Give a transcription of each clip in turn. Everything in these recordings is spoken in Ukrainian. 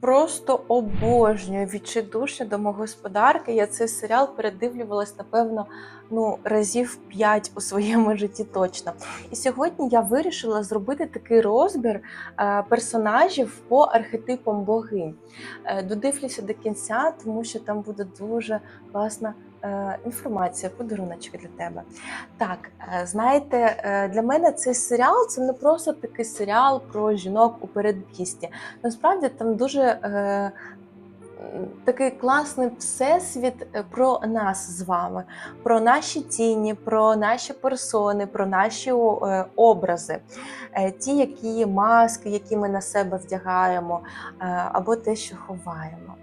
Просто обожнюю відчайдушно домогосподарки. Я цей серіал передивлювалась, напевно, ну, разів п'ять у своєму житті точно. І сьогодні я вирішила зробити такий розбір е, персонажів по архетипам богинь. Е, додивлюся до кінця, тому що там буде дуже класна інформація, подаруночки для тебе. Так, е, знаєте, е, для мене цей серіал це не просто такий серіал про жінок у передмісті. Насправді там дуже е, такий класний всесвіт е, про нас з вами, про наші тіні, про наші персони, про наші е, образи, Е, ті, які маски, які ми на себе вдягаємо, е, або те, що ховаємо.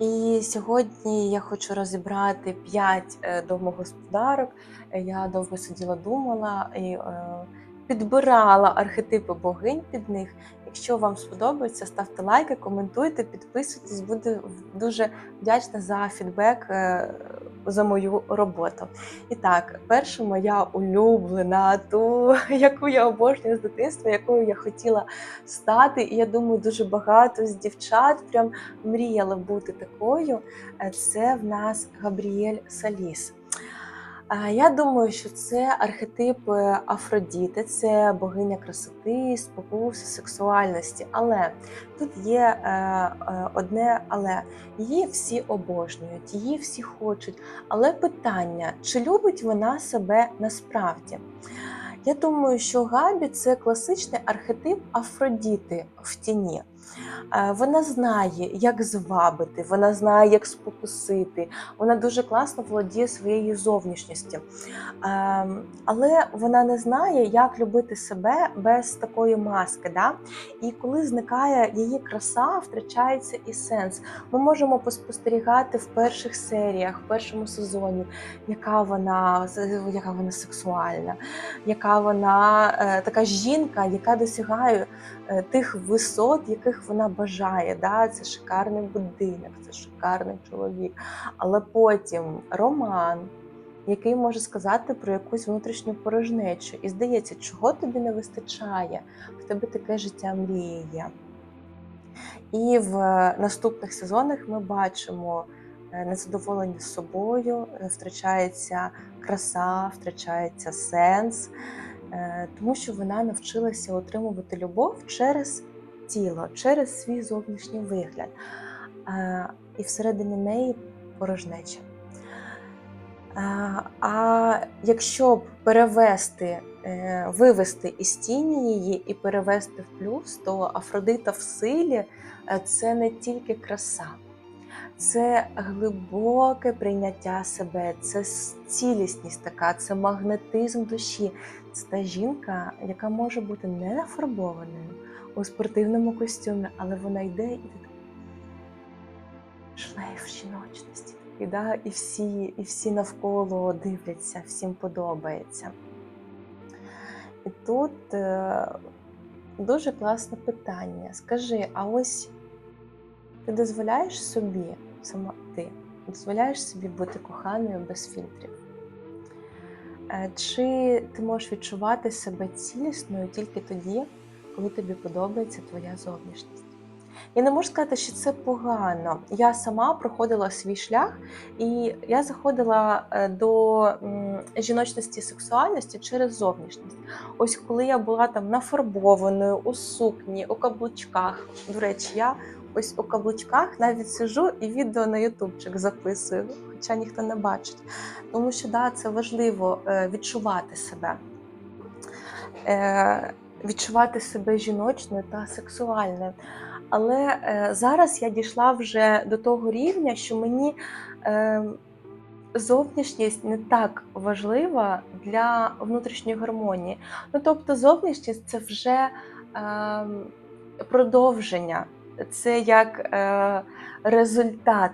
І сьогодні я хочу розібрати п'ять е, домогосподарок. Е, Я довго сиділа, думала і е, підбирала архетипи богинь під них. Якщо вам сподобається, ставте лайки, коментуйте, підписуйтесь. Буду дуже вдячна за фідбек е, за мою роботу. І так, перша моя улюблена, ту, яку я обожнюю з дитинства, якою я хотіла стати. І я думаю, дуже багато з дівчат прям мріяла бути такою. Е, Це в нас Габріель Саліс. Я думаю, що це архетип Афродіти, це богиня красоти, спокуси, сексуальності. Але тут є е, е, одне але її всі обожнюють, її всі хочуть. Але питання, чи любить вона себе насправді? Я думаю, що Габі це класичний архетип Афродіти в тіні. Е, Вона знає, як звабити, вона знає, як спокусити. Вона дуже класно володіє своєю зовнішністю. Ем, Але вона не знає, як любити себе без такої маски. Да? І коли зникає її краса, втрачається і сенс. Ми можемо поспостерігати в перших серіях, в першому сезоні, яка вона, яка вона сексуальна, яка вона е, така жінка, яка досягає тих висот, яких вона бажає. Да? Це шикарний будинок, це шикарний чоловік. Але потім роман, який може сказати про якусь внутрішню порожнечу. І здається, чого тобі не вистачає, в тебе таке життя мрії є. І в наступних сезонах ми бачимо е, незадоволення собою, е, втрачається краса, втрачається сенс, е, тому що вона навчилася отримувати любов через тіло, через свій зовнішній вигляд. Е, І всередині неї порожнеча. А, А якщо б перевести, е, вивести із тіні її і перевести в плюс, то Афродита в силі е, це не тільки краса, це глибоке прийняття себе, це цілісність така, це магнетизм душі. Це та жінка, яка може бути не нафарбованою у спортивному костюмі, але вона йде і ти така, шлейф жіночності. І, да, і, всі, і всі навколо дивляться, всім подобається. І тут е, дуже класне питання. Скажи, а ось ти дозволяєш собі, сама ти, дозволяєш собі бути коханою без фільтрів? Е, Чи ти можеш відчувати себе цілісною тільки тоді, коли тобі подобається твоя зовнішність? Я не можу сказати, що це погано. Я сама проходила свій шлях, і я заходила е, до жіночності сексуальності через зовнішність. Ось коли я була там нафарбованою у сукні, у каблучках. До речі, я ось у каблучках навіть сижу і відео на ютубчик записую, хоча ніхто не бачить. Тому що да, це важливо е, відчувати себе. Е, Відчувати себе жіночною та сексуальною. Але е, зараз я дійшла вже до того рівня, що мені зовнішність не так важлива для внутрішньої гармонії. Ну тобто, зовнішність це вже е, продовження, це як е, результат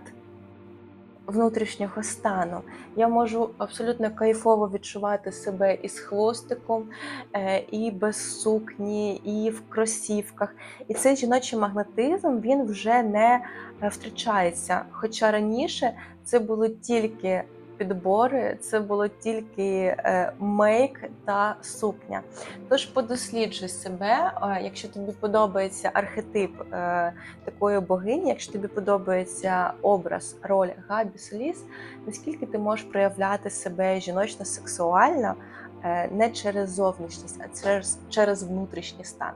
внутрішнього стану. Я можу абсолютно кайфово відчувати себе і з хвостиком, е, і без сукні, і в кросівках. І цей жіночий магнетизм він вже не е, втрачається. Хоча раніше це було тільки підбори це було тільки е, мейк та сукня. Тож подосліджуй себе, е, якщо тобі подобається архетип е, такої богині, якщо тобі подобається образ, роль Габі Соліс, наскільки ти можеш проявляти себе жіночно-сексуально е, не через зовнішність, а через, через внутрішній стан.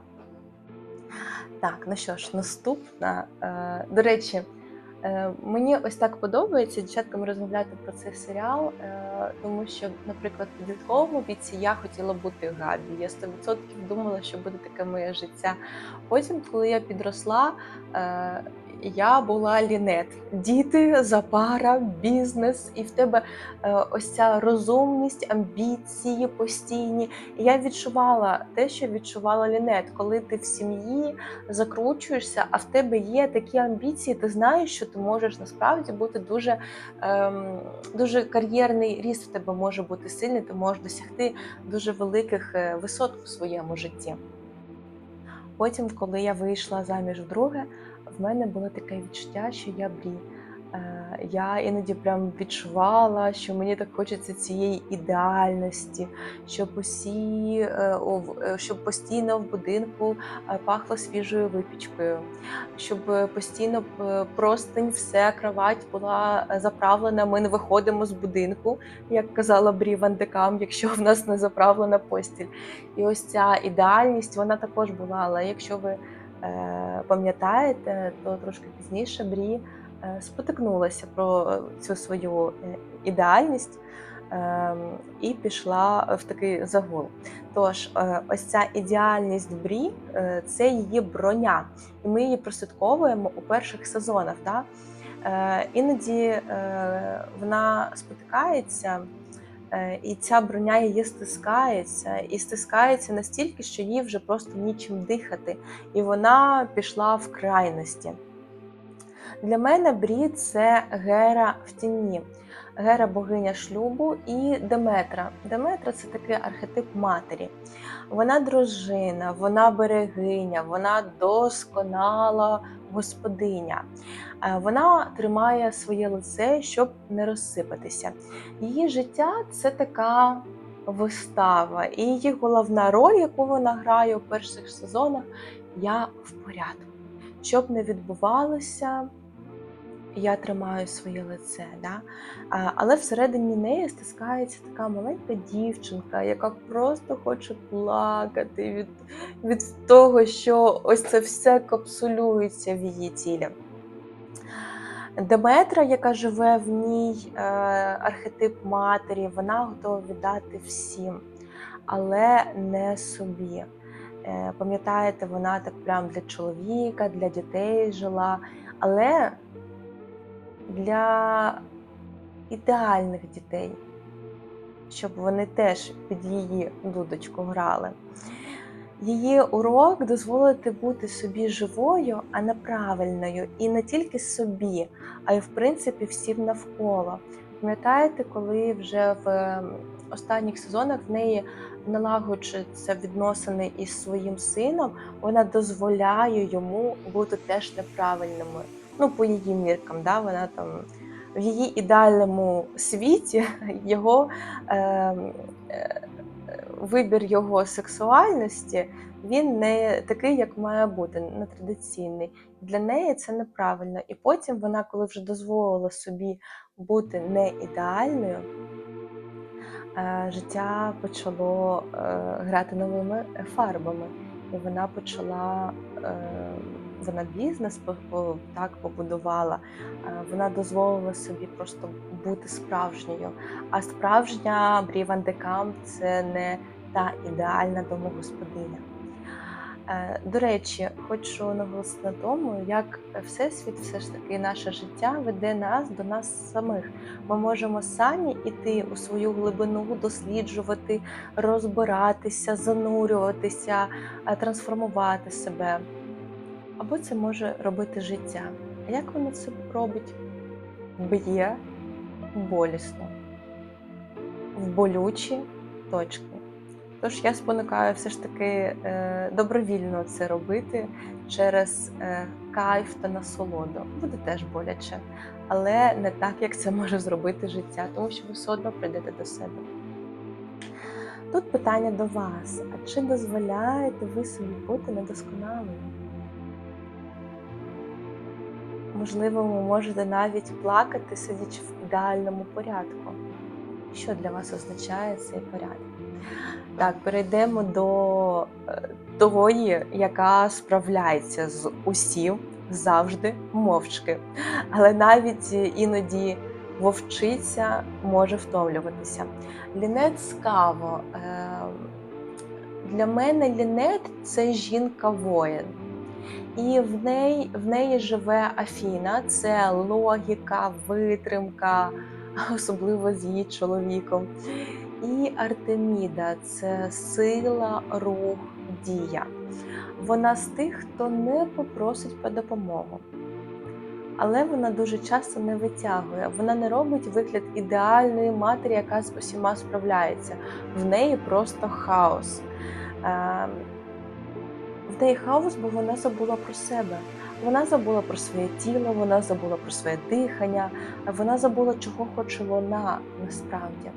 Так, ну що ж, наступна. До речі, мені ось так подобається дівчаткам розмовляти про цей серіал, е, тому що, наприклад, в підлітковому віці я хотіла бути Габі. Я 100% думала, що буде таке моє життя. Потім, коли я підросла, е, я була лінет. Діти, запара, бізнес, і в тебе е, ось ця розумність, амбіції постійні. І я відчувала те, що відчувала лінет, коли ти в сім'ї закручуєшся, а в тебе є такі амбіції, ти знаєш, що ти можеш насправді бути дуже, ем, дуже кар'єрний ріст в тебе може бути сильний, ти можеш досягти дуже великих е, висот у своєму житті. Потім, коли я вийшла заміж вдруге, в мене було таке відчуття, що я брі. Е, Я іноді прям відчувала, що мені так хочеться цієї ідеальності, щоб усі е, е, щоб постійно в будинку пахло свіжою випічкою, щоб постійно простинь, все, кровать була заправлена. Ми не виходимо з будинку, як казала Брі Ван де Кам, якщо в нас не заправлена постіль. І ось ця ідеальність вона також була. Але якщо ви пам'ятаєте, то трошки пізніше Брі е, спотикнулася про цю свою е, ідеальність е, і пішла в такий загул. Тож, е, ось ця ідеальність Брі е, це її броня, і ми її прослідковуємо у перших сезонах. Е, Іноді е, вона спотикається. Е, І ця броня її стискається, і стискається настільки, що їй вже просто нічим дихати, і вона пішла в крайності. Для мене Брі це Гера в тіні, Гера богиня шлюбу і Деметра. Деметра це такий архетип матері. Вона дружина, вона берегиня, вона досконала господиня. Е, Вона тримає своє лице, щоб не розсипатися. Її життя це така вистава, і її головна роль, яку вона грає у перших сезонах, я в порядку. Щоб не відбувалося, я тримаю своє лице. Да? Але всередині неї стискається така маленька дівчинка, яка просто хоче плакати від, від того, що ось це все капсулюється в її тілі. Деметра, яка живе в ній, е, архетип матері, вона готова віддати всім, але не собі. Е, Пам'ятаєте, вона так прям для чоловіка, для дітей жила, але для ідеальних дітей, щоб вони теж під її дудочку грали. Її урок дозволити бути собі живою, а не правильною, і не тільки собі, а й в принципі всім навколо. Пам'ятаєте, коли вже в ем, останніх сезонах в неї налагоджуються відносини із своїм сином, вона дозволяє йому бути теж неправильними. Ну, по її міркам, да? вона там в її ідеальному світі його е, е, вибір його сексуальності він не такий, як має бути, не традиційний. Для неї це неправильно. І потім вона, коли вже дозволила собі бути не ідеальною, е, життя почало е, грати новими фарбами. І вона почала, е, вона бізнес так побудувала, е, вона дозволила собі просто бути справжньою. А справжня Брі Ван де Камп – це не та ідеальна домогосподиня. Е, До речі, хочу наголосити на тому, як Всесвіт, все ж таки, наше життя веде нас до нас самих. Ми можемо самі іти у свою глибину, досліджувати, розбиратися, занурюватися, е, трансформувати себе. Або це може робити життя. А як воно це робить? Б'є болісно, в болючі точки. Тож я спонукаю все ж таки е, добровільно це робити через е, кайф та насолоду. Буде теж боляче, але не так, як це може зробити життя, тому що ви все одно прийдете до себе. Тут питання до вас: а чи дозволяєте ви собі бути недосконалими? Можливо, ви можете навіть плакати, сидячи в ідеальному порядку. Що для вас означає цей порядок? Так, перейдемо до е, тої, яка справляється з усім завжди мовчки. Але навіть іноді вовчиця може втомлюватися. Лінет Скаво. Е, Для мене Лінет це жінка-воїн. І в неї, в неї живе Афіна, це логіка, витримка, особливо з її чоловіком. І Артеміда це сила, рух, дія. Вона з тих, хто не попросить про допомогу. Але вона дуже часто не витягує. Вона не робить вигляд ідеальної матері, яка з усіма справляється. В неї просто хаос. В неї хаос, бо вона забула про себе. Вона забула про своє тіло, вона забула про своє дихання, вона забула, чого хоче вона насправді.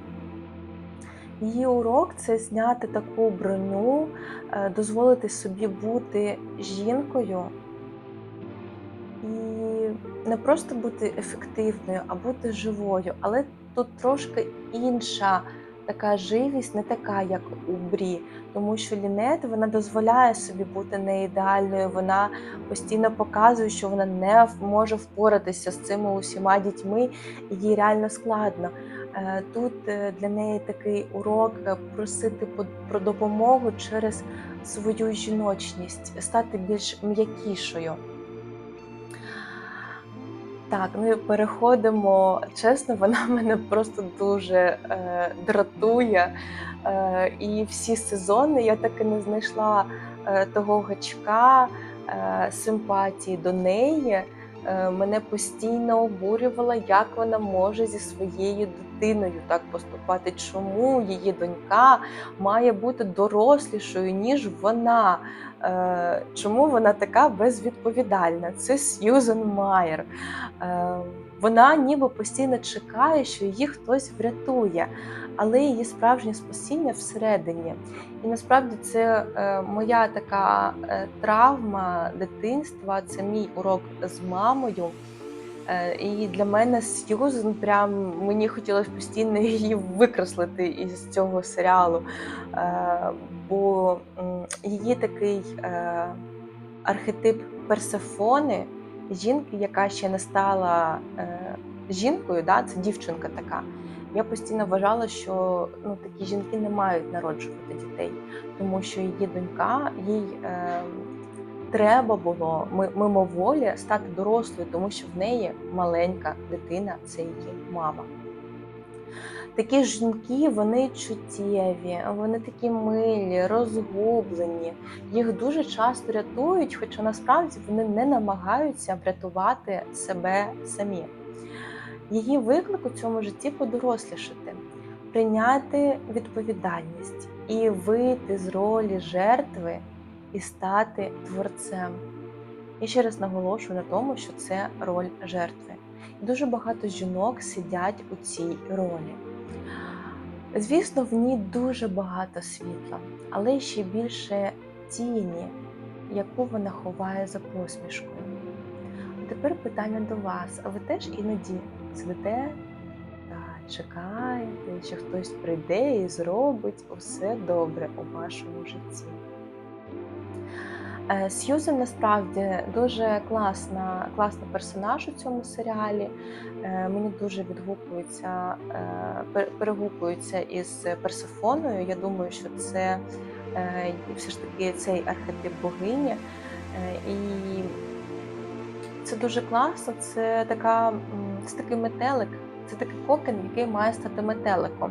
Її урок це зняти таку броню, е, дозволити собі бути жінкою і не просто бути ефективною, а бути живою. Але тут трошки інша така живість, не така, як у Брі, тому що Лінет вона дозволяє собі бути не ідеальною. Вона постійно показує, що вона не може впоратися з цими усіма дітьми, і їй реально складно. Е, Тут е, для неї такий урок е, просити про допомогу через свою жіночність, стати більш м'якішою. Так, ну переходимо. Чесно, вона мене просто дуже е, дратує. Е, і всі сезони я так і не знайшла е, того гачка е, симпатії до неї. Е, мене постійно обурювала, як вона може зі своєю дитиною так поступати. Чому її донька має бути дорослішою, ніж вона? Е, Чому вона така безвідповідальна? Це Сьюзен Майер. Е, Вона ніби постійно чекає, що її хтось врятує, але її справжнє спасіння всередині. І насправді це е, моя така травма дитинства, це мій урок з мамою. Е, І для мене Сьюзен прям мені хотілося постійно її викреслити із цього серіалу. Е, Бо її такий е, архетип Персефони, жінки, яка ще не стала жінкою, да, це дівчинка така. Я постійно вважала, що ну, такі жінки не мають народжувати дітей, тому що її донька, їй е, треба було ми- мимоволі стати дорослою, тому що в неї маленька дитина це її мама. Такі жінки, вони чуттєві, вони такі милі, розгублені. Їх дуже часто рятують, хоча насправді вони не намагаються врятувати себе самі. Її виклик у цьому житті подорослішати, прийняти відповідальність і вийти з ролі жертви і стати творцем. І ще раз наголошую на тому, що це роль жертви. І дуже багато жінок сидять у цій ролі. Звісно, в ній дуже багато світла, але ще більше тіні, яку вона ховає за посмішкою. А тепер питання до вас: а ви теж іноді сидите та чекаєте, що хтось прийде і зробить усе добре у вашому житті? Е, Сьюзен насправді дуже класна, класний персонаж у цьому серіалі. Е, Мені дуже відгукується, е, перегукується із Персефоною. Я думаю, що це все ж таки цей архетип богині. І це дуже класно. Це така це такий метелик, це такий кокен, який має стати метеликом.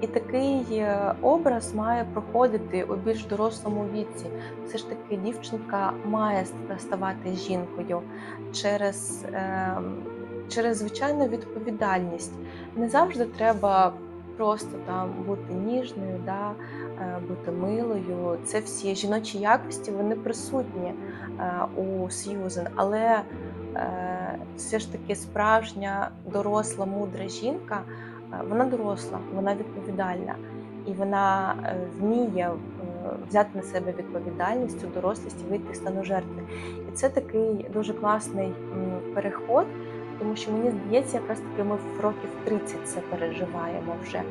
І такий е, образ має проходити у більш дорослому віці. Все ж таки дівчинка має ставати жінкою через, е, через звичайну відповідальність. Не завжди треба просто там бути ніжною, да, е, бути милою. Це всі жіночі якості вони присутні е, у Сьюзен, але все ж таки справжня доросла, мудра жінка, е, вона доросла, вона відповідальна і вона е, вміє е, взяти на себе відповідальність у дорослість і вийти з стану жертви. І це такий дуже класний переход, тому що мені здається, якраз таки ми в років 30 це переживаємо вже.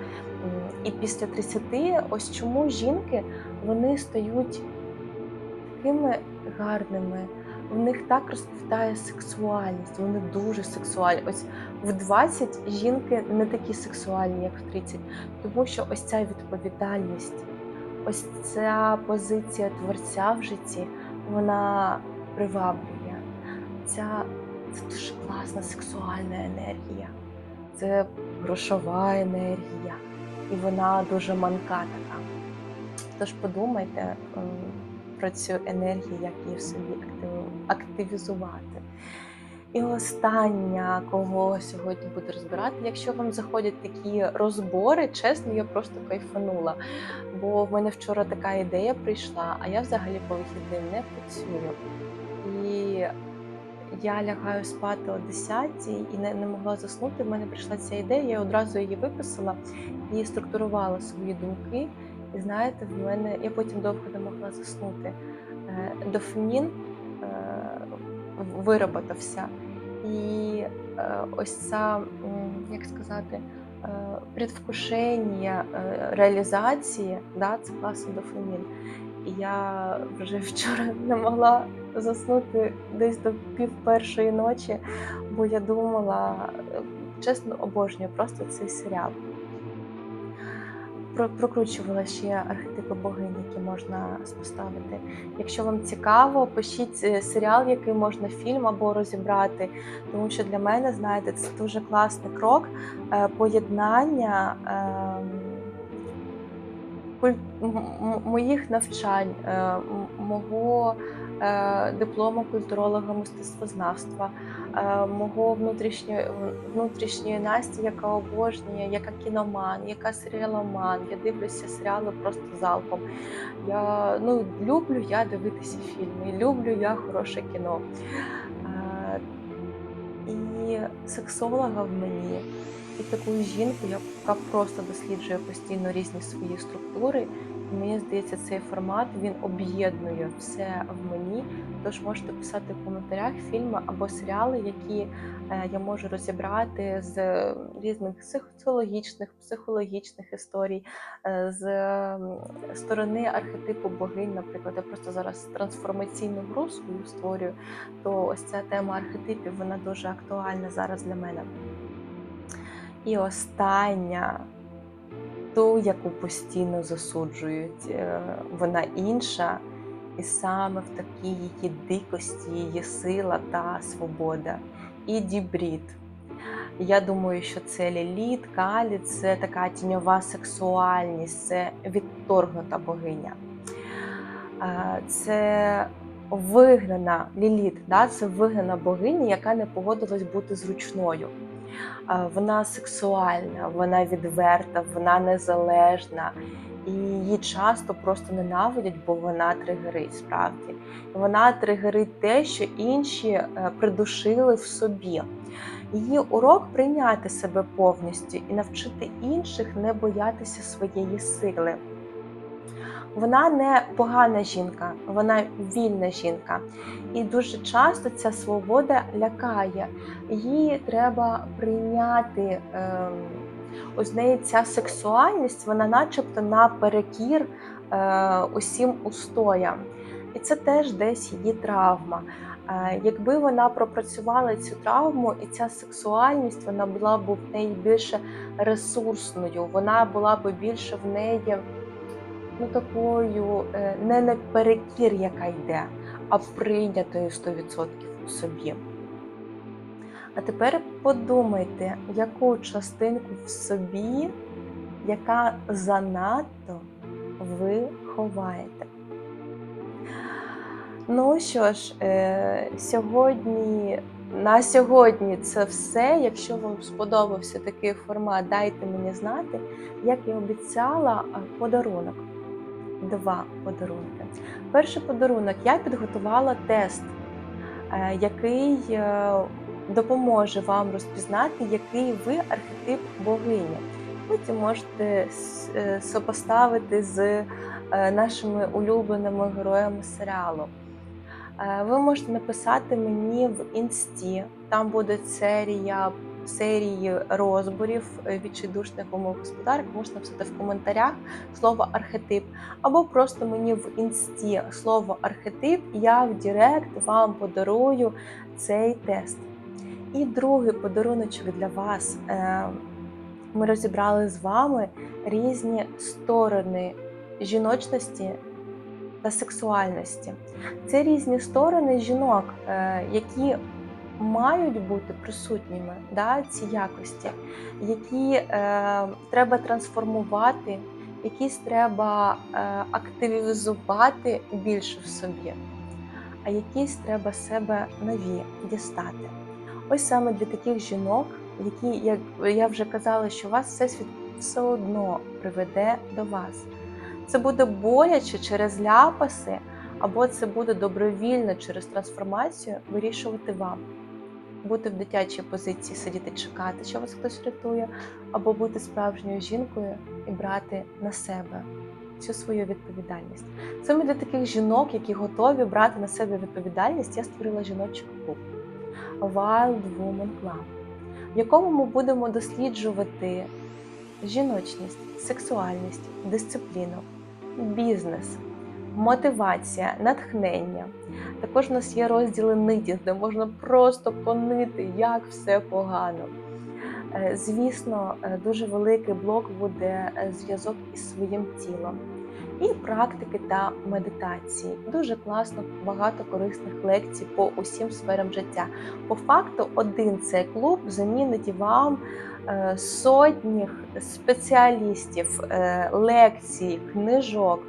І після 30 ось чому жінки вони стають такими гарними. В них так розквітає сексуальність, вони дуже сексуальні. Ось в 20 жінки не такі сексуальні, як в 30, тому що ось ця відповідальність, ось ця позиція творця в житті, вона приваблює. Ця це дуже класна сексуальна енергія, це грошова енергія, і вона дуже манка така. Тож подумайте м, про цю енергію, як її в собі активізувати. І остання, кого сьогодні буду розбирати, якщо вам заходять такі розбори, чесно, я просто кайфанула. Бо в мене вчора така ідея прийшла, а я взагалі по вихідним не працюю. І я лягаю спати о 10 і не, не могла заснути. В мене прийшла ця ідея, я одразу її виписала і структурувала свої думки. І знаєте, в мене я потім довго не могла заснути. Е, Дофамін е, вироботався. І е, ось ця, як сказати, предвкушення реалізації, да, це класний дофамін. І я вже вчора не могла заснути десь до пів першої ночі, бо я думала, чесно, обожнюю просто цей серіал. Про- Прокручувала ще архетипи богинь, які можна споставити. Якщо вам цікаво, пишіть е, серіал, який можна фільм або розібрати. Тому що для мене, знаєте, це дуже класний крок е, поєднання ем, моїх навчань, е, мого диплому культуролога мистецтвознавства, мого внутрішньої внутрішньої Насті, яка обожнює, яка кіноман, яка серіаломан. Я дивлюся серіали просто залпом. Я ну люблю я дивитися фільми, люблю я хороше кіно. Е, І сексолога в мені, таку жінку, яка просто досліджує постійно різні свої структури. І мені здається, цей формат він об'єднує все в мені. Тож можете писати в коментарях фільми або серіали, які е, я можу розібрати з різних соціологічних, психологічних історій, е, з сторони архетипу богинь. Наприклад, я просто зараз трансформаційну гру свою створюю, то ось ця тема архетипів вона дуже актуальна зараз для мене. І остання, ту, яку постійно засуджують, е, вона інша, і саме в такій її дикості, її сила та свобода. І дібрід. Я думаю, що це ліліт, калі, це така тіньова сексуальність, це відторгнута богиня. Е, Це вигнана ліліт, да? це вигнана богиня, яка не погодилась бути зручною. Вона сексуальна, вона відверта, вона незалежна. І її часто просто ненавидять, бо вона тригерить справді. Вона тригерить те, що інші е, придушили в собі. Її урок прийняти себе повністю і навчити інших не боятися своєї сили. Вона не погана жінка, вона вільна жінка. І дуже часто ця свобода лякає. Її треба прийняти. Ем, ось неї ця сексуальність, вона начебто наперекір е, усім устоям. І це теж десь її травма. Е, Якби вона пропрацювала цю травму, і ця сексуальність вона була б в неї більше ресурсною, вона була б більше в неї ну, такою е, не наперекір, яка йде, а прийнятою 100% у собі. А тепер подумайте, яку частинку в собі, яка занадто ви ховаєте. Ну що ж, е, сьогодні на сьогодні це все. Якщо вам сподобався такий формат, дайте мені знати. Як і обіцяла, е, подарунок. Два подарунки. Перший подарунок я підготувала тест, е, який е, допоможе вам розпізнати, який ви архетип богині. Потім можете е, сопоставити з нашими улюбленими героями серіалу. Ви можете написати мені в інсті, там буде серія серії розборів е, відчайдушних умов господарок. Можете написати в коментарях слово архетип, або просто мені в інсті слово архетип, я в Директ вам подарую цей тест. І другий подаруночок для вас. Е, Ми розібрали з вами різні сторони жіночності та сексуальності. Це різні сторони жінок, е, які мають бути присутніми, да, ці якості, які е, треба трансформувати, якісь треба е, активізувати більше в собі, а якісь треба себе нові дістати. Ось саме для таких жінок, які, як я вже казала, що вас всесвіт все одно приведе до вас. Це буде боляче через ляпаси, або це буде добровільно через трансформацію вирішувати вам. Бути в дитячій позиції, сидіти чекати, що вас хтось рятує, або бути справжньою жінкою і брати на себе всю свою відповідальність. Саме для таких жінок, які готові брати на себе відповідальність, я створила жіночий клуб Wild Woman Club, в якому ми будемо досліджувати жіночність, сексуальність, дисципліну, бізнес, мотивація, натхнення. Також у нас є розділи ниті, де можна просто понити, як все погано. Е, Звісно, е, дуже великий блок буде е, зв'язок із своїм тілом. І практики та медитації. Дуже класно, багато корисних лекцій по усім сферам життя. По факту, один цей клуб замінить вам сотні спеціалістів, лекцій, книжок.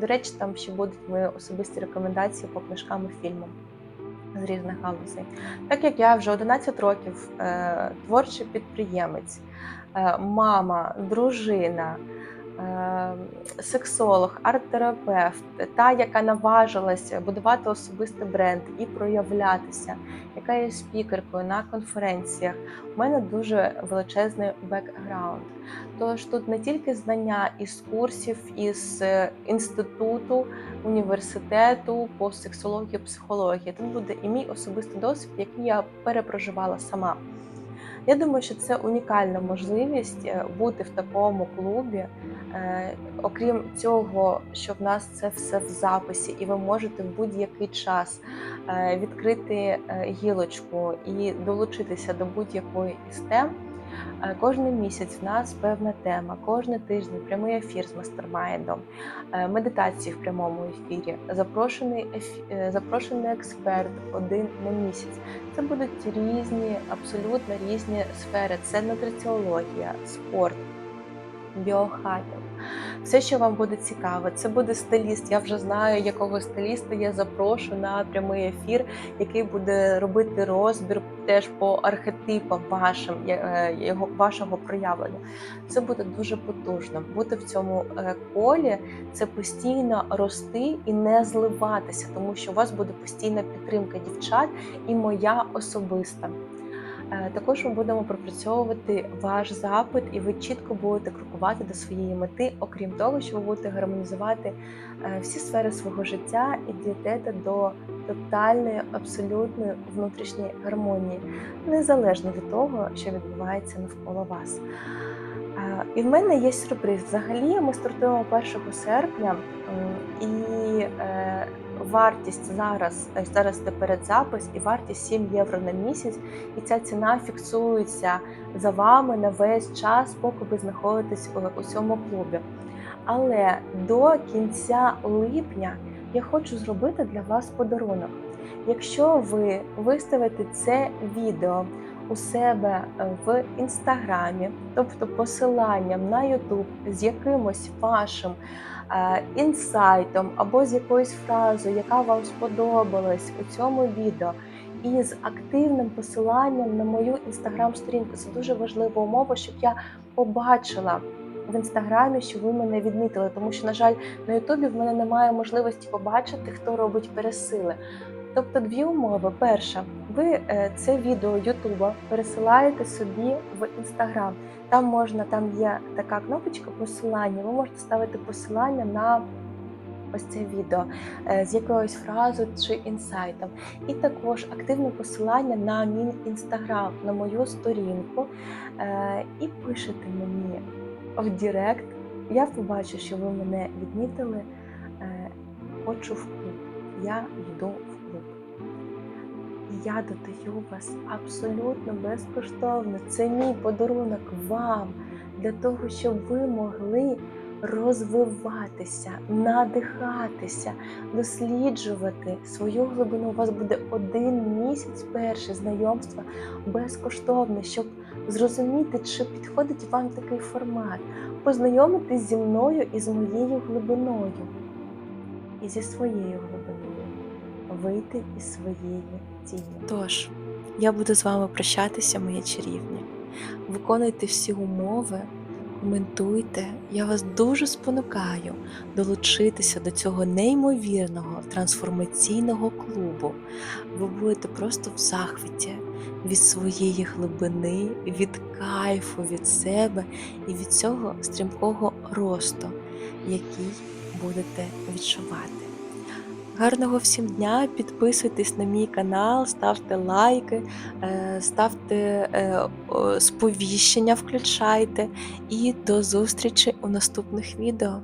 До речі, там ще будуть мої особисті рекомендації по книжкам і фільмам з різних галузей. Так як я вже 11 років е, творчий підприємець, е, мама, дружина, е, сексолог, арт-терапевт, та, яка наважилася будувати особистий бренд і проявлятися, яка є спікеркою на конференціях. У мене дуже величезний бекграунд. Тож тут не тільки знання із курсів, із е, інституту, університету по сексології, психології. Тут буде і мій особистий досвід, який я перепроживала сама. Я думаю, що це унікальна можливість е, бути в такому клубі. Е, Окрім цього, що в нас це все в записі, і ви можете в будь-який час відкрити гілочку і долучитися до будь-якої із тем. Кожен місяць в нас певна тема, кожен тиждень прямий ефір з мастермайндом, е, медитації в прямому ефірі, запрошений ефі- е, запрошений експерт один на місяць. Це будуть різні, абсолютно різні сфери. Це нутриціологія, спорт, біохакінг. Все, що вам буде цікаво, це буде стиліст. Я вже знаю, якого стиліста я запрошу на прямий ефір, який буде робити розбір теж по архетипам вашим е, його вашого проявлення. Це буде дуже потужно. Бути в цьому е, колі це постійно рости і не зливатися, тому що у вас буде постійна підтримка дівчат і моя особиста. Е, Також ми будемо пропрацьовувати ваш запит, і ви чітко будете крокувати до своєї мети, окрім того, що ви будете гармонізувати е, всі сфери свого життя і дійдете до тотальної, абсолютної внутрішньої гармонії, незалежно від того, що відбувається навколо вас. Е, І в мене є сюрприз. Взагалі, ми стартуємо 1 серпня, і вартість зараз, е, зараз це передзапис, і вартість 7 євро на місяць. І ця ціна фіксується за вами на весь час, поки ви знаходитесь у- цьому клубі. Але до кінця липня я хочу зробити для вас подарунок. Якщо ви виставите це відео у себе в інстаграмі, тобто посиланням на Ютуб з якимось вашим е, інсайтом або з якоюсь фразою, яка вам сподобалась у цьому відео, і з активним посиланням на мою інстаграм-сторінку. Це дуже важлива умова, щоб я побачила в інстаграмі, що ви мене відмітили, тому що, на жаль, на Ютубі в мене немає можливості побачити, хто робить пересили. Тобто дві умови. Перша, ви е, це відео Ютуба пересилаєте собі в інстаграм. Там можна, там є така кнопочка посилання. Ви можете ставити посилання на ось це відео е, з якоюсь фразою чи інсайтом. І також активне посилання на мій інстаграм, на мою сторінку. Е, І пишете мені в Директ. Я побачу, що ви мене відмітили. Хочу в клуб. Я йду я додаю вас абсолютно безкоштовно. Це мій подарунок вам для того, щоб ви могли розвиватися, надихатися, досліджувати свою глибину. У вас буде один місяць перше знайомства безкоштовне, щоб зрозуміти, чи підходить вам такий формат, познайомитись зі мною і з моєю глибиною, і зі своєю глибиною, вийти із своєї тіні. Тож, я буду з вами прощатися, мої чарівні. Виконуйте всі умови, коментуйте. Я вас дуже спонукаю долучитися до цього неймовірного трансформаційного клубу. Ви будете просто в захваті від своєї глибини, від кайфу від себе і від цього стрімкого росту, який будете відчувати. Гарного всім дня! Підписуйтесь на мій канал, ставте лайки, е, ставте е, сповіщення, включайте. І до зустрічі у наступних відео.